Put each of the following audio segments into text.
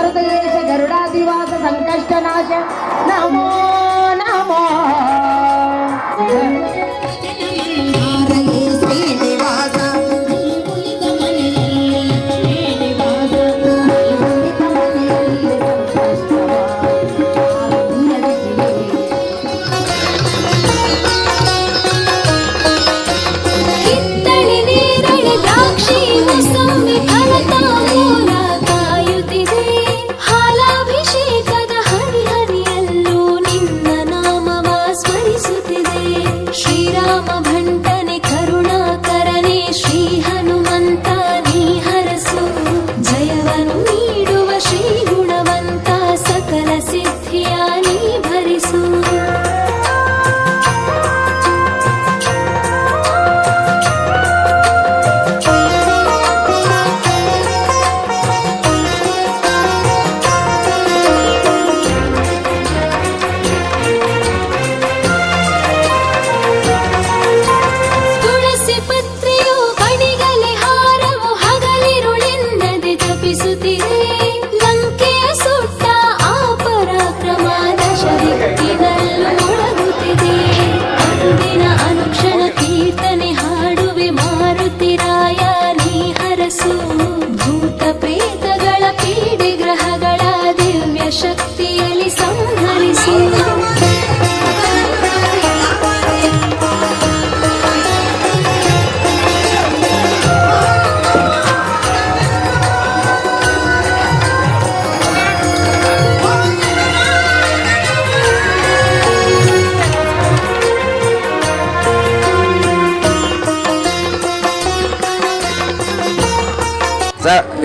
భారతదేశ గరుడాదివాస సంకష్టనాశ. నమో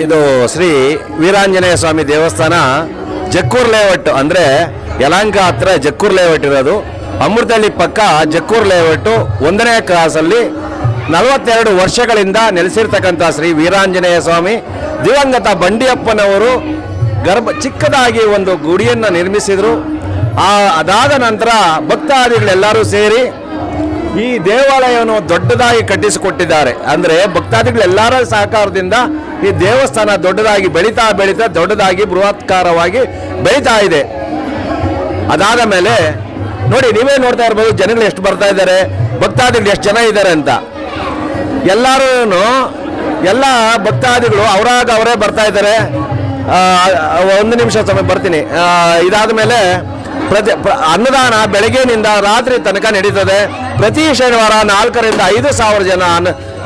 ಇದು ಶ್ರೀ ವೀರಾಂಜನೇಯ ಸ್ವಾಮಿ ದೇವಸ್ಥಾನ ಜಕ್ಕೂರ್ ಲೇಔಟ್ ಅಂದ್ರೆ ಯಲಾಂಕ ಹತ್ರ ಜಕ್ಕೂರ್ ಲೇಔಟ್ ಇರೋದು. ಅಮೃತಹಳ್ಳಿ ಪಕ್ಕ ಜಕ್ಕೂರ್ ಲೇಔಟ್ ಒಂದನೇ ಕ್ರಾಸಲ್ಲಿ ನಲವತ್ತೆರಡು ವರ್ಷಗಳಿಂದ ನೆಲೆಸಿರ್ತಕ್ಕಂಥ ಶ್ರೀ ವೀರಾಂಜನೇಯ ಸ್ವಾಮಿ. ದಿವಂಗತ ಬಂಡಿಯಪ್ಪನವರು ಗರ್ಭ ಚಿಕ್ಕದಾಗಿ ಒಂದು ಗುಡಿಯನ್ನು ನಿರ್ಮಿಸಿದರು. ಆ ಅದಾದ ನಂತರ ಭಕ್ತಾದಿಗಳೆಲ್ಲರೂ ಸೇರಿ ಈ ದೇವಾಲಯವನ್ನು ದೊಡ್ಡದಾಗಿ ಕಟ್ಟಿಸಿಕೊಟ್ಟಿದ್ದಾರೆ. ಅಂದರೆ ಭಕ್ತಾದಿಗಳೆಲ್ಲರ ಸಹಕಾರದಿಂದ ಈ ದೇವಸ್ಥಾನ ದೊಡ್ಡದಾಗಿ ಬೆಳೀತಾ ಬೆಳೀತಾ ದೊಡ್ಡದಾಗಿ ಬೃಹತ್ಕಾರವಾಗಿ ಬೆಳೀತಾ ಇದೆ. ಅದಾದ ಮೇಲೆ ನೋಡಿ, ನೀವೇ ನೋಡ್ತಾ ಇರ್ಬೋದು ಜನಗಳು ಎಷ್ಟು ಬರ್ತಾ ಇದ್ದಾರೆ, ಭಕ್ತಾದಿಗಳು ಎಷ್ಟು ಜನ ಇದ್ದಾರೆ ಅಂತ. ಎಲ್ಲರೂ ಎಲ್ಲ ಭಕ್ತಾದಿಗಳು ಅವರಾಗ ಅವರೇ ಬರ್ತಾ ಇದ್ದಾರೆ. ಒಂದು ನಿಮಿಷ ಸಮಯ ಬರ್ತೀನಿ. ಇದಾದ ಮೇಲೆ ಪ್ರತಿ ಪ್ರ- ಅನ್ನದಾನ ಬೆಳಗ್ಗೆನಿಂದ ರಾತ್ರಿ ತನಕ ನಡೀತದೆ ಪ್ರತಿ ಶನಿವಾರ ನಾಲ್ಕರಿಂದ ಐದು ಸಾವಿರ ಜನ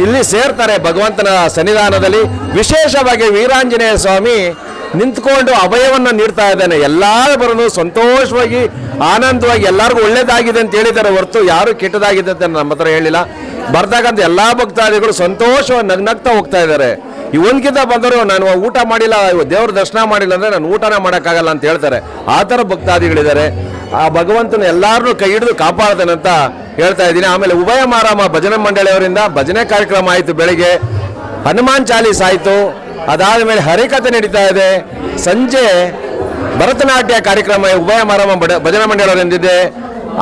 ಇಲ್ಲಿ ಸೇರ್ತಾರೆ ಭಗವಂತನ ಸನ್ನಿಧಾನದಲ್ಲಿ. ವಿಶೇಷವಾಗಿ ವೀರಾಂಜನೇಯ ಸ್ವಾಮಿ ನಿಂತ್ಕೊಂಡು ಅಭಯವನ್ನು ನೀಡ್ತಾ ಇದ್ದಾನೆ. ಎಲ್ಲರೂ ಸಂತೋಷವಾಗಿ, ಆನಂದವಾಗಿ, ಎಲ್ಲರಿಗೂ ಒಳ್ಳೇದಾಗಿದೆ ಅಂತ ಹೇಳಿದ್ದಾರೆ ಹೊರತು ಯಾರು ಕೆಟ್ಟದಾಗಿದೆ ಅಂತ ನಮ್ಮ ಹತ್ರ ಹೇಳಿಲ್ಲ. ಬರ್ತಕ್ಕಂಥ ಎಲ್ಲಾ ಭಕ್ತಾದಿಗಳು ಸಂತೋಷವಾಗಿ ನಗ್ನಗ್ತಾ ಹೋಗ್ತಾ ಇದ್ದಾರೆ. ಇವನ್ಗಿಂತ ಬಂದರು, ನಾನು ಊಟ ಮಾಡಿಲ್ಲ ದೇವ್ರ ದರ್ಶನ ಮಾಡಿಲ್ಲ ಅಂದ್ರೆ ನಾನು ಊಟನ ಮಾಡೋಕ್ಕಾಗಲ್ಲ ಅಂತ ಹೇಳ್ತಾರೆ. ಆ ಥರ ಭಕ್ತಾದಿಗಳಿದ್ದಾರೆ. ಆ ಭಗವಂತನ ಎಲ್ಲಾರನ್ನೂ ಕೈ ಹಿಡಿದು ಕಾಪಾಡ್ತಾನೆ ಅಂತ ಹೇಳ್ತಾ ಇದ್ದೀನಿ. ಆಮೇಲೆ ಉಭಯ ಮಾರಾಮ ಭಜನೆ ಮಂಡಳಿಯವರಿಂದ ಭಜನೆ ಕಾರ್ಯಕ್ರಮ ಆಯಿತು ಬೆಳಿಗ್ಗೆ. ಹನುಮಾನ್ ಚಾಲೀಸ್ ಆಯಿತು. ಅದಾದ ಮೇಲೆ ಹರಿಕಥೆ ನಡೀತಾ ಇದೆ. ಸಂಜೆ ಭರತನಾಟ್ಯ ಕಾರ್ಯಕ್ರಮ ಉಭಯ ಮಾರಾಮ ಭಜನೆ ಮಂಡಳಿಯವರಿಂದಿದೆ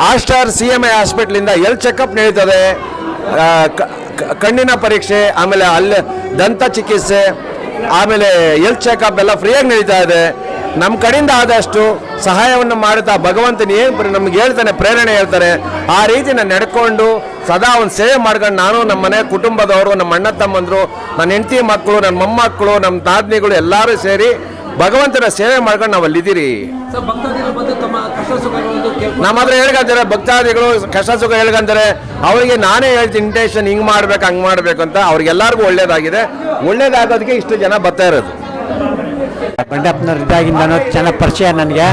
ಆಸ್ಟಾರ್ ಸಿ ಎಂ ಐ ಹಾಸ್ಪಿಟ್ಲಿಂದ ಎಲ್ ಚೆಕಪ್ ನಡೀತದೆ. ಕಣ್ಣಿನ ಪರೀಕ್ಷೆ, ಆಮೇಲೆ ಅಲ್ಲಿ ದಂತ ಚಿಕಿತ್ಸೆ, ಆಮೇಲೆ ಎಲ್ ಚೆಕಪ್ ಎಲ್ಲ ಫ್ರೀಯಾಗಿ ನಡೀತಾ ಇದೆ. ನಮ್ಮ ಕಡೆಯಿಂದ ಆದಷ್ಟು ಸಹಾಯವನ್ನು ಮಾಡುತ್ತಾ ಭಗವಂತನ ಏನು ನಮ್ಗೆ ಹೇಳ್ತಾನೆ, ಪ್ರೇರಣೆ ಹೇಳ್ತಾರೆ, ಆ ರೀತಿ ನಾನು ನಡ್ಕೊಂಡು ಸದಾ ಒಂದು ಸೇವೆ ಮಾಡ್ಕೊಂಡು ನಾನು ನಮ್ಮ ಮನೆ ಕುಟುಂಬದವರು ನಮ್ಮ ಅಣ್ಣ ತಮ್ಮಂದರು ನನ್ನ ಹೆಂಡತಿ ಮಕ್ಕಳು ನನ್ನ ಮೊಮ್ಮಕ್ಕಳು ನಮ್ಮ ತಾದ್ನಿಗಳು ಎಲ್ಲರೂ ಸೇರಿ ಭಗವಂತನ ಸೇವೆ ಮಾಡ್ಕೊಂಡು ನಾವು ಅಲ್ಲಿದ್ದೀರಿ. ನಮ್ಮ ಹತ್ರ ಹೇಳ್ಕೊಂತಾರೆ ಭಕ್ತಾದಿಗಳು ಕಷ್ಟ ಸುಖ ಹೇಳ್ಕೊಂತಾರೆ ಅವರಿಗೆ ನಾನೇ ಹೇಳ್ತೀನಿ ಇಂಟೇಷನ್ ಹಿಂಗ್ ಮಾಡ್ಬೇಕು ಹಂಗ್ ಮಾಡ್ಬೇಕು ಅಂತ ಅವ್ರಿಗೆಲ್ಲರಿಗೂ ಒಳ್ಳೇದಾಗಿದೆ. ಒಳ್ಳೇದಾಗೋದಕ್ಕೆ ಇಷ್ಟು ಜನ ಬರ್ತಾ ಇರೋದು. ಬಂಡಪ್ಪನ ಇದ್ದಾಗಿಂದನೂ ಚೆನ್ನಾಗಿ ಪರಿಚಯ ನನಗೆ.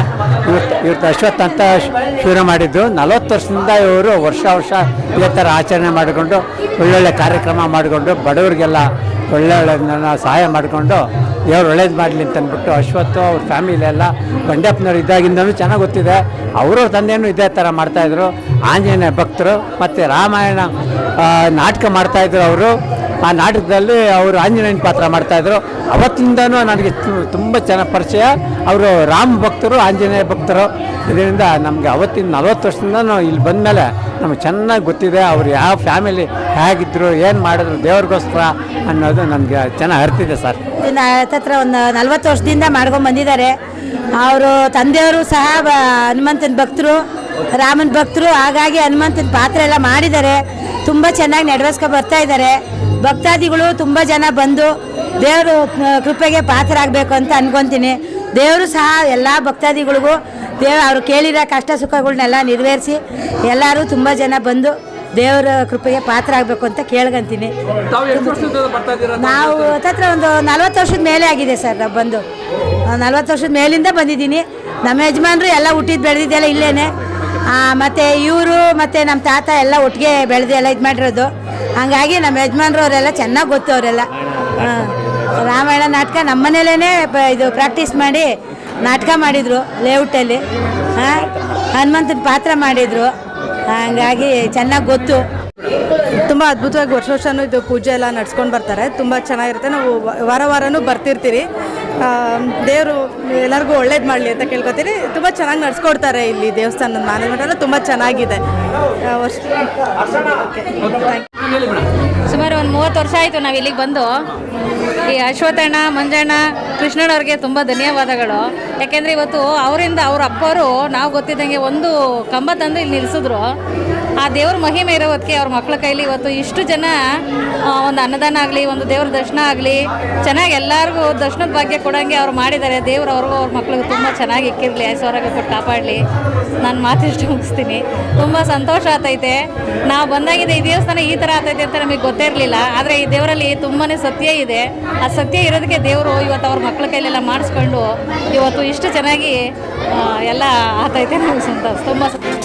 ಇವತ್ತು ಇವತ್ತು ಅಶ್ವತ್ ಅಂತ ಶ್- ಶುರು ಮಾಡಿದ್ದು. ನಲವತ್ತು ವರ್ಷದಿಂದ ಇವರು ವರ್ಷ ವರ್ಷ ಇದೇ ಥರ ಆಚರಣೆ ಮಾಡಿಕೊಂಡು ಒಳ್ಳೊಳ್ಳೆ ಕಾರ್ಯಕ್ರಮ ಮಾಡಿಕೊಂಡು ಬಡವರಿಗೆಲ್ಲ ಒಳ್ಳೆ ಒಳ್ಳೆ ಸಹಾಯ ಮಾಡಿಕೊಂಡು ದೇವ್ರು ಒಳ್ಳೇದು ಮಾಡಲಿ ಅಂತ ಅಂದ್ಬಿಟ್ಟು ಅಶ್ವತ್ತು ಅವ್ರ ಫ್ಯಾಮಿಲಿ ಎಲ್ಲ ಬಂಡಪ್ಪನವ್ರು ಇದ್ದಾಗಿಂದನೂ ಚೆನ್ನಾಗಿ ಗೊತ್ತಿದೆ. ಅವರು ತಂದೆಯೂ ಇದೇ ಥರ ಮಾಡ್ತಾಯಿದ್ರು ಆಂಜನೇಯ ಭಕ್ತರು ಮತ್ತು ರಾಮಾಯಣ ನಾಟಕ ಮಾಡ್ತಾಯಿದ್ರು ಅವರು. ಆ ನಾಟಕದಲ್ಲಿ ಅವರು ಆಂಜನೇಯನ ಪಾತ್ರ ಮಾಡ್ತಾಯಿದ್ರು ಅವತ್ತಿಂದನೂ ನನಗೆ ತುಂಬ ಚೆನ್ನಾಗಿ ಪರಿಚಯ. ಅವರು ರಾಮ ಭಕ್ತರು, ಆಂಜನೇಯ ಭಕ್ತರು. ಇದರಿಂದ ನಮಗೆ ಅವತ್ತಿನ ನಲವತ್ತು ನಾವು ಇಲ್ಲಿ ಬಂದಮೇಲೆ ನಮಗೆ ಚೆನ್ನಾಗಿ ಗೊತ್ತಿದೆ ಅವ್ರು ಯಾವ ಫ್ಯಾಮಿಲಿ ಹೇಗಿದ್ರು, ಏನು ಮಾಡಿದ್ರು, ದೇವ್ರಿಗೋಸ್ಕರ ಅನ್ನೋದು ನಮಗೆ ಚೆನ್ನಾಗಿ ಅರ್ತಿದೆ ಸರ್. ಹತ್ತತ್ರ ಒಂದು ನಲ್ವತ್ತು ವರ್ಷದಿಂದ ಮಾಡ್ಕೊಂಡು ಬಂದಿದ್ದಾರೆ. ಅವರು ತಂದೆಯವರು ಸಹ ಹನುಮಂತನ ಭಕ್ತರು, ರಾಮನ ಭಕ್ತರು, ಹಾಗಾಗಿ ಹನುಮಂತನ ಪಾತ್ರ ಎಲ್ಲ ಮಾಡಿದ್ದಾರೆ. ತುಂಬ ಚೆನ್ನಾಗಿ ನೆರವೇರ್ಸ್ಕೊ ಬರ್ತಾ ಇದ್ದಾರೆ. ಭಕ್ತಾದಿಗಳು ತುಂಬ ಜನ ಬಂದು ದೇವರು ಕೃಪೆಗೆ ಪಾತ್ರ ಆಗಬೇಕು ಅಂತ ಅನ್ಕೊತೀನಿ. ದೇವರು ಸಹ ಎಲ್ಲ ಭಕ್ತಾದಿಗಳಿಗೂ ದೇವ ಅವರು ಕೇಳಿರೋ ಕಷ್ಟ ಸುಖಗಳನ್ನೆಲ್ಲ ನೆರವೇರಿಸಿ ಎಲ್ಲರೂ ತುಂಬ ಜನ ಬಂದು ದೇವರ ಕೃಪೆಗೆ ಪಾತ್ರ ಆಗಬೇಕು ಅಂತ ಕೇಳ್ಕೊಂತೀನಿ ನಾವು ಹತ್ತತ್ರ ಒಂದು ನಲ್ವತ್ತು ವರ್ಷದ ಮೇಲೆ ಆಗಿದೆ ಸರ್ ನಾವು ಬಂದು. ನಲ್ವತ್ತು ವರ್ಷದ ಮೇಲಿಂದ ಬಂದಿದ್ದೀನಿ. ನಮ್ಮ ಯಜಮಾನರು ಎಲ್ಲ ಹುಟ್ಟಿದ್ದು ಬೆಳೆದಿದ್ದೆಲ್ಲ ಇಲ್ಲೇ ಮತ್ತು ಮತ್ತೆ ಇವರು ಮತ್ತು ನಮ್ಮ ತಾತ ಎಲ್ಲ ಒಟ್ಟಿಗೆ ಬೆಳೆದು ಎಲ್ಲ ಇದು ಮಾಡಿರೋದು. ಹಂಗಾಗಿ ನಮ್ಮ ಯಜಮಾನ್ರು ಅವರೆಲ್ಲ ಚೆನ್ನಾಗಿ ಗೊತ್ತು ಅವರೆಲ್ಲ. ರಾಮಾಯಣ ನಾಟಕ ನಮ್ಮ ಮನೇಲೇ ಇದು ಪ್ರಾಕ್ಟೀಸ್ ಮಾಡಿ ನಾಟಕ ಮಾಡಿದರು ಲೇಔಟಲ್ಲಿ ಹಾಂ ಹನುಮಂತನ ಪಾತ್ರ ಮಾಡಿದರು. ಹಂಗಾಗಿ ಚೆನ್ನಾಗಿ ಗೊತ್ತು. ತುಂಬ ಅದ್ಭುತವಾಗಿ ವರ್ಷ ವರ್ಷನೂ ಇದು ಪೂಜೆ ಎಲ್ಲ ನಡ್ಸ್ಕೊಂಡು ಬರ್ತಾರೆ. ತುಂಬ ಚೆನ್ನಾಗಿರುತ್ತೆ. ನಾವು ವಾರ ವಾರನೂ ಬರ್ತಿರ್ತೀರಿ. ದೇವರು ಎಲ್ಲರಿಗೂ ಒಳ್ಳೇದು ಮಾಡಲಿ ಅಂತ ಕೇಳ್ಕೊತೀರಿ. ತುಂಬ ಚೆನ್ನಾಗಿ ನಡ್ಸ್ಕೊಡ್ತಾರೆ ಇಲ್ಲಿ ದೇವಸ್ಥಾನದ ಮ್ಯಾನೇಜ್ಮೆಂಟ್ ಎಲ್ಲ ತುಂಬ ಚೆನ್ನಾಗಿದೆ. ಸುಮಾರು ಒಂದು ಮೂವತ್ತು ವರ್ಷ ಆಯಿತು ನಾವು ಇಲ್ಲಿಗೆ ಬಂದು. ಈ ಅಶ್ವಥಣ್ಣ ಮಂಜಣ್ಣ ಕೃಷ್ಣನವ್ರಿಗೆ ತುಂಬ ಧನ್ಯವಾದಗಳು. ಯಾಕೆಂದರೆ ಇವತ್ತು ಅವರಿಂದ ಅವ್ರ ಅಪ್ಪವರು ನಾವು ಗೊತ್ತಿದ್ದಂಗೆ ಒಂದು ಕಂಬ ತಂದು ಇಲ್ಲಿ ನಿಲ್ಲಿಸಿದ್ರು ಆ ದೇವ್ರ ಮಹಿಮೆ ಇರೋದಕ್ಕೆ ಅವ್ರ ಮಕ್ಕಳ ಕೈಲಿ ಇವತ್ತು ಇಷ್ಟು ಜನ ಒಂದು ಅನ್ನದಾನ ಆಗಲಿ, ಒಂದು ದೇವ್ರ ದರ್ಶನ ಆಗಲಿ, ಚೆನ್ನಾಗಿ ಎಲ್ಲರಿಗೂ ದರ್ಶನದ ಭಾಗ್ಯ ಕೊಡೋಂಗೆ ಅವ್ರು ಮಾಡಿದ್ದಾರೆ. ದೇವ್ರು ಅವ್ರಿಗೂ ಅವ್ರ ಮಕ್ಳಿಗೆ ತುಂಬ ಚೆನ್ನಾಗಿ ಇಕ್ಕಿರಲಿ ಐಶ್ವರ್ಯ ಕೊಟ್ಟು ಕಾಪಾಡಲಿ. ನಾನು ಮಾತಿಷ್ಟು ಮುಗಿಸ್ತೀನಿ. ತುಂಬ ಸಂತೋಷ ಆತೈತೆ. ನಾವು ಬಂದಾಗಿದೆ ಈ ದೇವಸ್ಥಾನ ಈ ಥರ ಆತೈತೆ ಅಂತ ನಮಗೆ ಗೊತ್ತೇ ಇರಲಿಲ್ಲ. ಆದರೆ ಈ ದೇವರಲ್ಲಿ ತುಂಬಾ ಸತ್ಯ ಇದೆ. ಆ ಸತ್ಯ ಇರೋದಕ್ಕೆ ದೇವರು ಇವತ್ತು ಅವ್ರ ಮಕ್ಕಳ ಕೈಲೆಲ್ಲ ಮಾಡಿಸ್ಕೊಂಡು ಇವತ್ತು ಇಷ್ಟು ಚೆನ್ನಾಗಿ ಎಲ್ಲ ಆತೈತೆ ನಮಗೆ ಸಂತೋಷ. ತುಂಬ ಸಂತೋಷ.